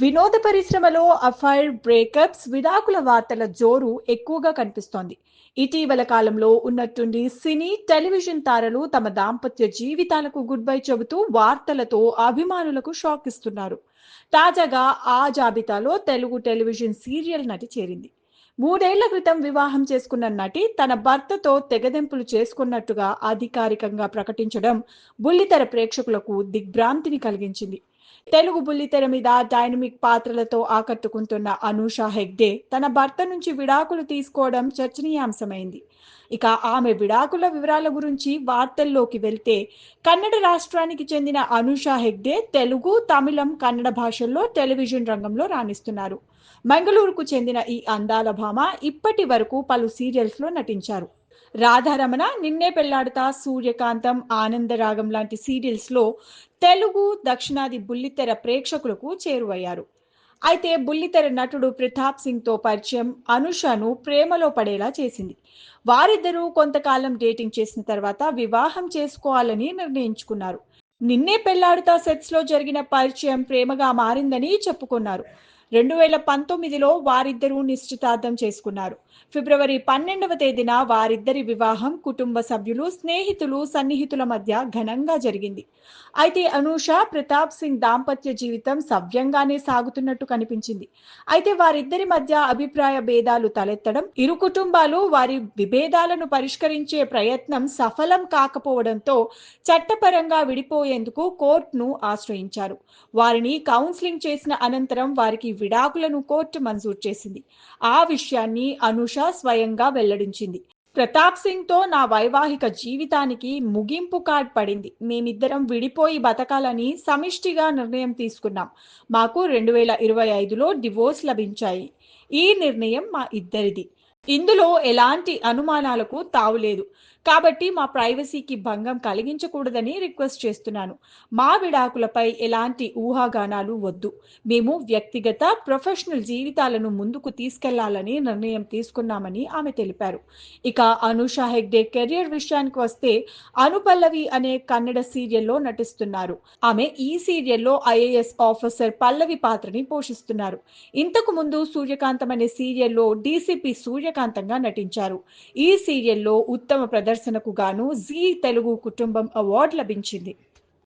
వినోద పరిశ్రమలో affair breakups విడాకుల వార్తల జోరు ఎక్కువగా కనిపిస్తోంది. ఇటీవల కాలంలో ఉన్నట్టుండి సినీ టెలివిజన్ తారలు తమ దాంపత్య జీవితాలకు గుడ్ బై చెబుతూ వార్తలతో అభిమానులకు షాక్ ఇస్తున్నారు. తాజాగా ఆ జాబితాలో తెలుగు టెలివిజన్ సీరియల్ నటి చేరింది. మూడేళ్ళ క్రితం వివాహం చేసుకున్న నటి తన భర్తతో తెగదెంపులు చేసుకున్నట్టుగా అధికారికంగా ప్రకటించడం బుల్లితెర ప్రేక్షకులకు దిగ్భ్రాంతిని కలిగించింది. తెలుగు బుల్లితెర మీద డైనమిక్ పాత్రలతో ఆకట్టుకుంటున్న అనూష హెగ్డే తన భర్త నుంచి విడాకులు తీసుకోవడం చర్చనీయాంశమైంది. ఇక ఆమె విడాకుల వివరాల గురించి వార్తల్లోకి వెళ్తే కన్నడ రాష్ట్రానికి చెందిన అనూష హెగ్డే తెలుగు తమిళం కన్నడ భాషల్లో టెలివిజన్ రంగంలో రాణిస్తున్నారు. మంగళూరుకు చెందిన ఈ అందాల భామ ఇప్పటి వరకు పలు సీరియల్స్లో నటించారు. రాధారమణ నిన్నే పెళ్ళాడుతా సూర్యకాంతం ఆనందరాగం లాంటి సీరియల్స్లో తెలుగు దక్షిణాది బుల్లితెర ప్రేక్షకులకు చేరువయ్యారు. అయితే బుల్లితెర నటుడు ప్రతాప్ సింగ్తో పరిచయం అనుషను ప్రేమలో పడేలా చేసింది. వారిద్దరూ కొంతకాలం డేటింగ్ చేసిన తర్వాత వివాహం చేసుకోవాలని నిర్ణయించుకున్నారు. నిన్నే పెళ్ళాడుతా సెట్స్లో జరిగిన పరిచయం ప్రేమగా మారిందని చెప్పుకున్నారు. రెండు వేల పంతొమ్మిదిలో వారిద్దరూ నిశ్చితార్థం చేసుకున్నారు. ఫిబ్రవరి పన్నెండవ తేదీన వారిద్దరి వివాహం కుటుంబ సభ్యులు స్నేహితులు సన్నిహితుల మధ్య ఘనంగా జరిగింది. అయితే అనూష ప్రతాప్ సింగ్ దాంపత్య జీవితం సవ్యంగానే సాగుతున్నట్టు కనిపించింది. అయితే వారిద్దరి మధ్య అభిప్రాయ భేదాలు తలెత్తడం ఇరు కుటుంబాలు వారి విభేదాలను పరిష్కరించే ప్రయత్నం సఫలం కాకపోవడంతో చట్టపరంగా విడిపోయేందుకు కోర్టును ఆశ్రయించారు. వారిని కౌన్సిలింగ్ చేసిన అనంతరం వారికి విడాకులను కోర్టు మంజూరు చేసింది. ఆ విషయాన్ని అనుష స్వయంగా వెల్లడించింది. ప్రతాప్ సింగ్తో నా వైవాహిక జీవితానికి ముగింపు కార్డ్ పడింది. మేమిద్దరం విడిపోయి బతకాలని సమిష్టిగా నిర్ణయం తీసుకున్నాం. మాకు రెండు వేల ఇరవై ఐదులో డివోర్స్ లభించాయి. ఈ నిర్ణయం మా ఇద్దరిది. ఇందులో ఎలాంటి అనుమానాలకు తావులేదు కాబట్టి మా ప్రైవసీకి భంగం కలిగించకూడదని రిక్వెస్ట్ చేస్తున్నాను. మా విడాకులపై ఎలాంటి ఊహాగానాలు వద్దు. మేము వ్యక్తిగత ప్రొఫెషనల్ జీవితాలను ముందుకు తీసుకెళ్ళాలని నిర్ణయం తీసుకున్నామని ఆమె తెలిపారు. ఇక అనుష హెగ్డే కెరియర్ విషయానికి వస్తే అనుపల్లవి అనే కన్నడ సీరియల్లో నటిస్తున్నారు. ఆమె ఈ సీరియల్లో ఐఏఎస్ ఆఫీసర్ పల్లవి పాత్రని పోషిస్తున్నారు. ఇంతకు ముందు సూర్యకాంతం అనే సీరియల్లో డీసీపీ సూర్య సూర్యకాంతంగా నటించారు. ఈ సీరియల్లో ఉత్తమ ప్రదర్శనకు గాను జీ తెలుగు కుటుంబం అవార్డు లభించింది.